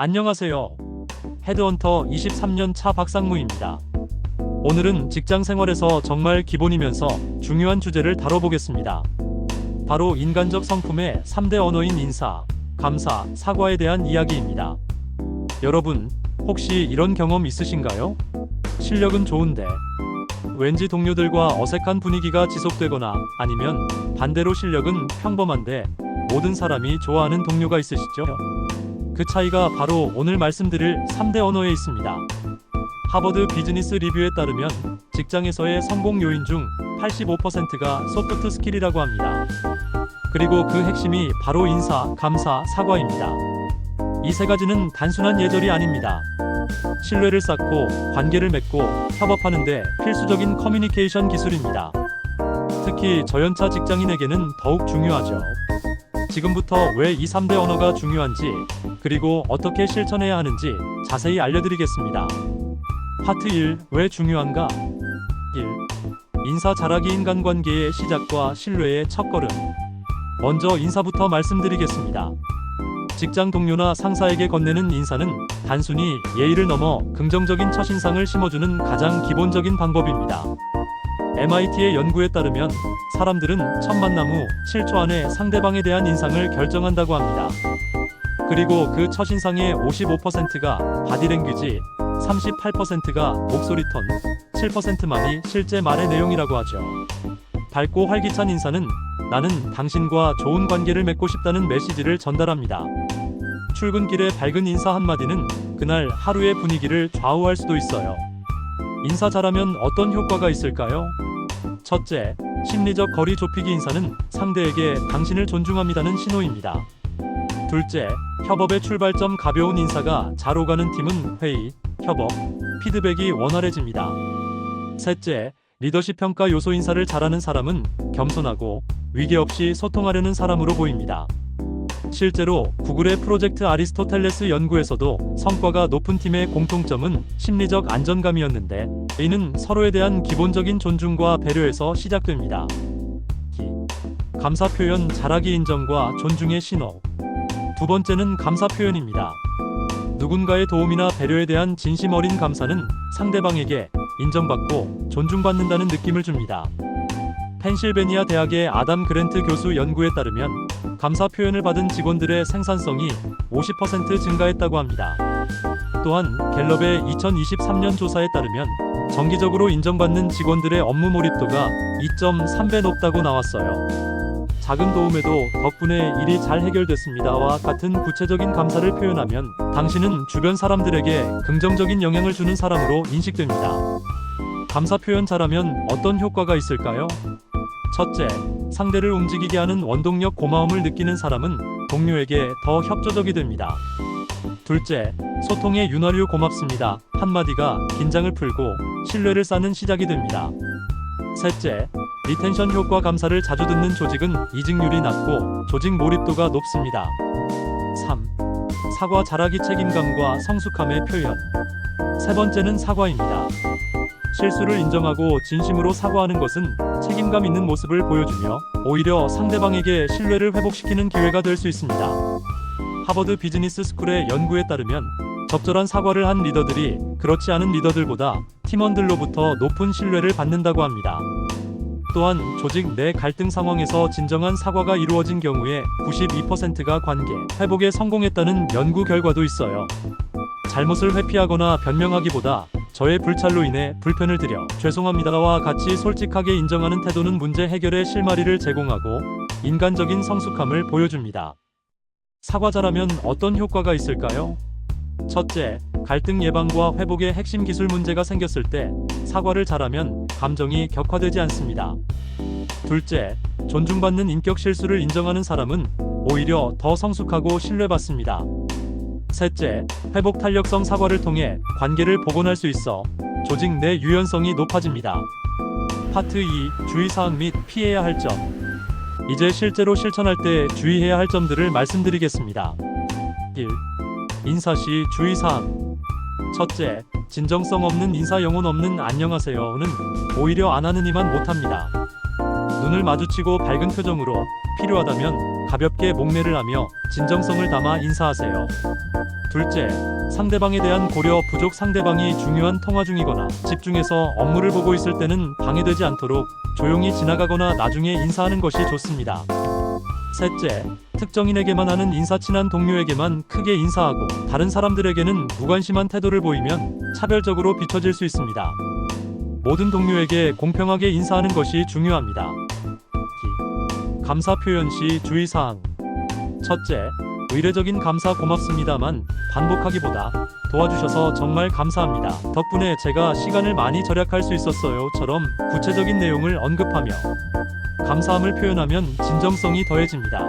안녕하세요. 헤드헌터 23년 차 박상무입니다. 오늘은 직장 생활에서 정말 기본이면서 중요한 주제를 다뤄보겠습니다. 바로 인간적 성품의 3대 언어인 인사, 감사, 사과에 대한 이야기입니다. 여러분, 혹시 이런 경험 있으신가요? 실력은 좋은데, 왠지 동료들과 어색한 분위기가 지속되거나 아니면 반대로 실력은 평범한데 모든 사람이 좋아하는 동료가 있으시죠? 그 차이가 바로 오늘 말씀드릴 3대 언어에 있습니다. 하버드 비즈니스 리뷰에 따르면 직장에서의 성공 요인 중 85%가 소프트 스킬이라고 합니다. 그리고 그 핵심이 바로 인사, 감사, 사과입니다. 이 세 가지는 단순한 예절이 아닙니다. 신뢰를 쌓고 관계를 맺고 협업하는데 필수적인 커뮤니케이션 기술입니다. 특히 저연차 직장인에게는 더욱 중요하죠. 지금부터 왜 이 3대 언어가 중요한지 그리고 어떻게 실천해야 하는지 자세히 알려드리겠습니다. 파트 1. 왜 중요한가? 1. 인사 잘하기 인간관계의 시작과 신뢰의 첫걸음. 먼저 인사부터 말씀드리겠습니다. 직장 동료나 상사에게 건네는 인사는 단순히 예의를 넘어 긍정적인 첫인상을 심어주는 가장 기본적인 방법입니다. MIT의 연구에 따르면 사람들은 첫 만남 후 7초 안에 상대방에 대한 인상을 결정한다고 합니다. 그리고 그 첫인상의 55%가 바디랭귀지, 38%가 목소리 톤, 7%만이 실제 말의 내용이라고 하죠. 밝고 활기찬 인사는 나는 당신과 좋은 관계를 맺고 싶다는 메시지를 전달합니다. 출근길의 밝은 인사 한마디는 그날 하루의 분위기를 좌우할 수도 있어요. 인사 잘하면 어떤 효과가 있을까요? 첫째, 심리적 거리 좁히기 인사는 상대에게 당신을 존중합니다는 신호입니다. 둘째, 협업의 출발점 가벼운 인사가 잘 오가는 팀은 회의, 협업, 피드백이 원활해집니다. 셋째, 리더십 평가 요소 인사를 잘하는 사람은 겸손하고 위계 없이 소통하려는 사람으로 보입니다. 실제로 구글의 프로젝트 아리스토텔레스 연구에서도 성과가 높은 팀의 공통점은 심리적 안정감이었는데 이는 서로에 대한 기본적인 존중과 배려에서 시작됩니다. 기. 감사 표현 잘하기 인정과 존중의 신호. 두 번째는 감사 표현입니다. 누군가의 도움이나 배려에 대한 진심 어린 감사는 상대방에게 인정받고 존중받는다는 느낌을 줍니다. 펜실베니아 대학의 아담 그랜트 교수 연구에 따르면 감사 표현을 받은 직원들의 생산성이 50% 증가했다고 합니다. 또한 갤럽의 2023년 조사에 따르면 정기적으로 인정받는 직원들의 업무 몰입도가 2.3배 높다고 나왔어요. 작은 도움에도 덕분에 일이 잘 해결됐습니다와 같은 구체적인 감사를 표현하면 당신은 주변 사람들에게 긍정적인 영향을 주는 사람으로 인식됩니다. 감사 표현 잘하면 어떤 효과가 있을까요? 첫째, 상대를 움직이게 하는 원동력 고마움을 느끼는 사람은 동료에게 더 협조적이 됩니다. 둘째, 소통의 윤활유 고맙습니다. 한마디가 긴장을 풀고 신뢰를 쌓는 시작이 됩니다. 셋째, 리텐션 효과 감사를 자주 듣는 조직은 이직률이 낮고 조직 몰입도가 높습니다. 3. 사과 잘하기 책임감과 성숙함의 표현. 세 번째는 사과입니다. 실수를 인정하고 진심으로 사과하는 것은 책임감 있는 모습을 보여주며 오히려 상대방에게 신뢰를 회복시키는 기회가 될 수 있습니다. 하버드 비즈니스 스쿨의 연구에 따르면 적절한 사과를 한 리더들이 그렇지 않은 리더들보다 팀원들로부터 높은 신뢰를 받는다고 합니다. 또한 조직 내 갈등 상황에서 진정한 사과가 이루어진 경우에 92%가 관계 회복에 성공했다는 연구 결과도 있어요. 잘못을 회피하거나 변명하기보다 저의 불찰로 인해 불편을 드려 죄송합니다와 같이 솔직하게 인정하는 태도는 문제 해결의 실마리를 제공하고 인간적인 성숙함을 보여줍니다. 사과 잘하면 어떤 효과가 있을까요? 첫째, 갈등 예방과 회복의 핵심 기술 문제가 생겼을 때 사과를 잘하면 감정이 격화되지 않습니다. 둘째, 존중받는 인격 실수를 인정하는 사람은 오히려 더 성숙하고 신뢰받습니다. 셋째, 회복 탄력성 사과를 통해 관계를 복원할 수 있어 조직 내 유연성이 높아집니다. 파트 2, 주의사항 및 피해야 할 점. 이제 실제로 실천할 때 주의해야 할 점들을 말씀드리겠습니다. 1. 인사 시 주의사항. 첫째, 진정성 없는 인사 영혼 없는 안녕하세요는 오히려 안 하는 이만 못합니다. 눈을 마주치고 밝은 표정으로 필요하다면 가볍게 목례를 하며 진정성을 담아 인사하세요. 둘째, 상대방에 대한 고려 부족 상대방이 중요한 통화 중이거나 집중해서 업무를 보고 있을 때는 방해되지 않도록 조용히 지나가거나 나중에 인사하는 것이 좋습니다. 셋째, 특정인에게만 하는 인사 친한 동료에게만 크게 인사하고 다른 사람들에게는 무관심한 태도를 보이면 차별적으로 비춰질 수 있습니다. 모든 동료에게 공평하게 인사하는 것이 중요합니다. 기. 감사 표현 시 주의사항. 첫째, 의례적인 감사 고맙습니다만 반복하기보다 도와주셔서 정말 감사합니다. 덕분에 제가 시간을 많이 절약할 수 있었어요.처럼 구체적인 내용을 언급하며 감사함을 표현하면 진정성이 더해집니다.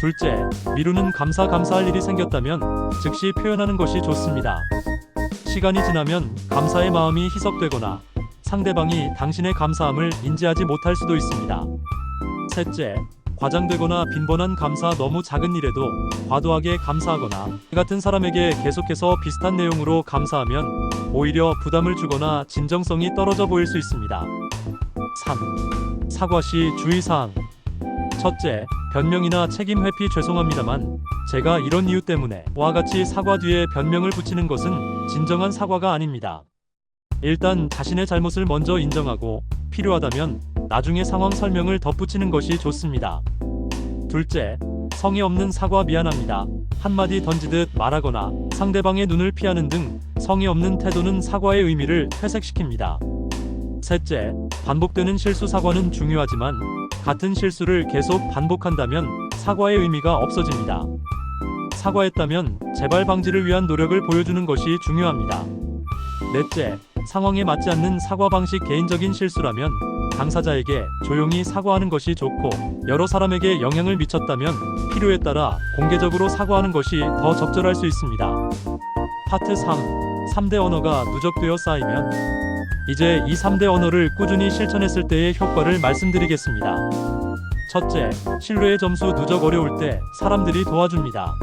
둘째, 미루는 감사 감사할 일이 생겼다면 즉시 표현하는 것이 좋습니다. 시간이 지나면 감사의 마음이 희석되거나 상대방이 당신의 감사함을 인지하지 못할 수도 있습니다. 셋째, 과장되거나 빈번한 감사 너무 작은 일에도 과도하게 감사하거나 같은 사람에게 계속해서 비슷한 내용으로 감사하면 오히려 부담을 주거나 진정성이 떨어져 보일 수 있습니다. 3. 사과 시 주의사항. 첫째, 변명이나 책임 회피 죄송합니다만 제가 이런 이유 때문에 와 같이 사과 뒤에 변명을 붙이는 것은 진정한 사과가 아닙니다. 일단 자신의 잘못을 먼저 인정하고 필요하다면 나중에 상황 설명을 덧붙이는 것이 좋습니다. 둘째, 성의 없는 사과 미안합니다. 한마디 던지듯 말하거나 상대방의 눈을 피하는 등 성의 없는 태도는 사과의 의미를 퇴색시킵니다. 셋째, 반복되는 실수 사과는 중요하지만 같은 실수를 계속 반복한다면 사과의 의미가 없어집니다. 사과했다면 재발 방지를 위한 노력을 보여주는 것이 중요합니다. 넷째, 상황에 맞지 않는 사과 방식 개인적인 실수라면 당사자에게 조용히 사과하는 것이 좋고 여러 사람에게 영향을 미쳤다면 필요에 따라 공개적으로 사과하는 것이 더 적절할 수 있습니다. 파트 3. 3대 언어가 누적되어 쌓이면 이제 이 3대 언어를 꾸준히 실천했을 때의 효과를 말씀드리겠습니다. 첫째, 신뢰의 점수 누적 어려울 때 사람들이 도와줍니다.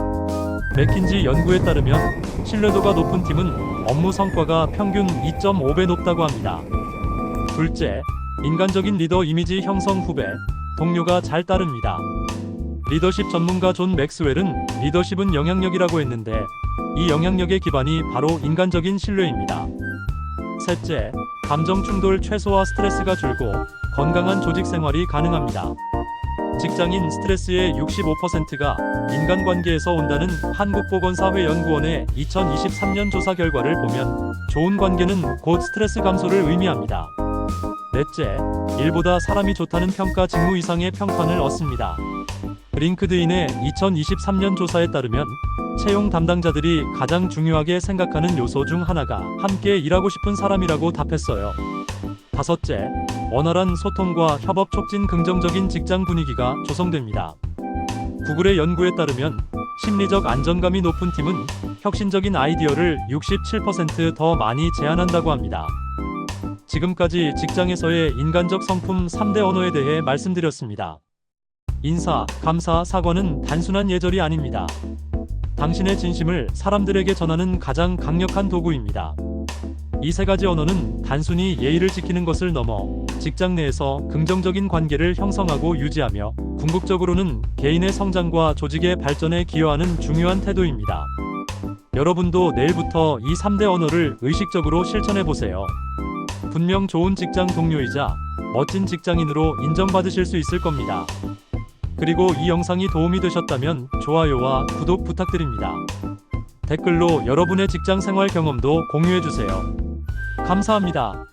맥킨지 연구에 따르면 신뢰도가 높은 팀은 업무 성과가 평균 2.5배 높다고 합니다. 둘째, 인간적인 리더 이미지 형성 후배, 동료가 잘 따릅니다. 리더십 전문가 존 맥스웰은 리더십은 영향력이라고 했는데 이 영향력의 기반이 바로 인간적인 신뢰입니다. 셋째, 감정 충돌 최소화 스트레스가 줄고 건강한 조직 생활이 가능합니다. 직장인 스트레스의 65%가 인간관계에서 온다는 한국보건사회연구원의 2023년 조사 결과를 보면 좋은 관계는 곧 스트레스 감소를 의미합니다. 넷째, 일보다 사람이 좋다는 평가 직무 이상의 평판을 얻습니다. 링크드인의 2023년 조사에 따르면 채용 담당자들이 가장 중요하게 생각하는 요소 중 하나가 함께 일하고 싶은 사람이라고 답했어요. 다섯째, 원활한 소통과 협업 촉진 긍정적인 직장 분위기가 조성됩니다. 구글의 연구에 따르면 심리적 안정감이 높은 팀은 혁신적인 아이디어를 67%더 많이 제안한다고 합니다. 지금까지 직장에서의 인간적 성품 3대 언어에 대해 말씀드렸습니다. 인사, 감사, 사과는 단순한 예절이 아닙니다. 당신의 진심을 사람들에게 전하는 가장 강력한 도구입니다. 이 세 가지 언어는 단순히 예의를 지키는 것을 넘어 직장 내에서 긍정적인 관계를 형성하고 유지하며 궁극적으로는 개인의 성장과 조직의 발전에 기여하는 중요한 태도입니다. 여러분도 내일부터 이 3대 언어를 의식적으로 실천해 보세요. 분명 좋은 직장 동료이자 멋진 직장인으로 인정받으실 수 있을 겁니다. 그리고 이 영상이 도움이 되셨다면 좋아요와 구독 부탁드립니다. 댓글로 여러분의 직장 생활 경험도 공유해 주세요. 감사합니다.